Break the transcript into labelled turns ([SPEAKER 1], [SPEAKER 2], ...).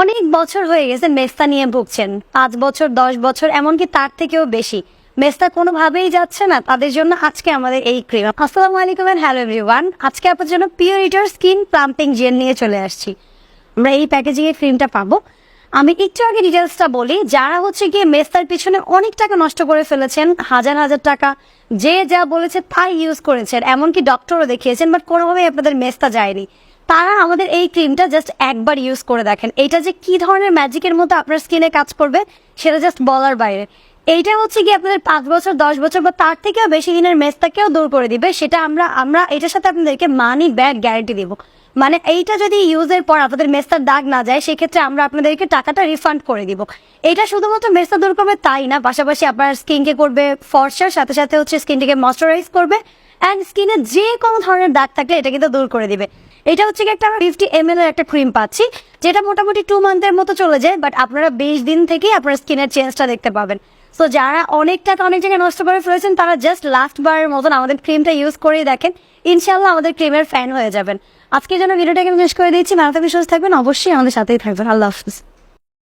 [SPEAKER 1] অনেক বছর হয়ে গেছে মেস্তা নিয়ে ভুগছেন। পাঁচ বছর, দশ বছর, এমনকি তার থেকেও বেশি। মেস্তা কোনোভাবেই যাচ্ছে না। তাদের জন্য আজকে আমাদের এই ক্রিম আসসালামু আলাইকুম হ্যালো এভরিওয়ান আজকে আপনার জন্য পিওরিটার স্কিন প্লাম্পিং জেল নিয়ে চলে আসছি। আমরা এই প্যাকেজিং এর ক্রিমটা পাবো। আমি একটু আগে ডিটেলসটা বলি, যারা হচ্ছে গিয়ে মেস্তার পিছনে অনেক টাকা নষ্ট করে ফেলেছেন, হাজার হাজার টাকা, যে যা বলেছে তাই ইউজ করেছেন, এমনকি ডক্টরও দেখিয়েছেন বাট কোনোভাবেই আপনাদের মেস্তা যায়নি। তারা আমাদের এই ক্রিমটা জাস্ট একবার ইউজ করে দেখেন। এটা যে কি ধরনের ম্যাজিকের মতো আপনার স্কিনে কাজ করবে, সেটা জাস্ট বলার বাইরে। এইটা হচ্ছে কি আপনাদের পাঁচ বছর, দশ বছর বা তার থেকেও বেশি দিনের মেস্তাকেও দূর করে দিবে। সেটা আমরা আমরা এটার সাথে আপনাদেরকে মানি ব্যাক গ্যারান্টি দিব। মানে এইটা যদি ইউজের পর আপনাদের মেস্তার দাগ না যায়, সেক্ষেত্রে আমরা আপনাদেরকে টাকাটা রিফান্ড করে দিব। এটা শুধুমাত্র মেস্তা দূর করবে তাই না? পাশাপাশি আপনার স্কিনকে করবে ফর্সার সাথে সাথে হচ্ছে স্কিনটাকে ময়শ্চারাইজ করবে। অ্যান্ড স্কিনে যে কোনো ধরনের দাগ থাকলে এটা কিন্তু দূর করে দিবে। এটা হচ্ছে কি একটা ফিফটি এম এর একটা ক্রিম পাচ্ছি, যেটা মোটামুটি টু মান্থের মতো চলে যায় বাট আপনারা বিশ দিন থেকেই আপনার স্কিনের চেঞ্জটা দেখতে পাবেন। সো যারা অনেক টাকা, অনেক জায়গায় নষ্ট করে ফেলেছেন, তারা জাস্ট লাস্ট বারের মতন আমাদের ক্রিমটা ইউজ করেই দেখেন। ইনশাল্লাহ আমাদের ক্রিমের ফ্যান হয়ে যাবেন। আজকের জন্য ভিডিওটাকে শেষ করে দিচ্ছি। ভালো থাকবেন, সুস্থ থাকবেন, অবশ্যই আমাদের সাথেই থাকবেন। আল্লাহ হাফিজ।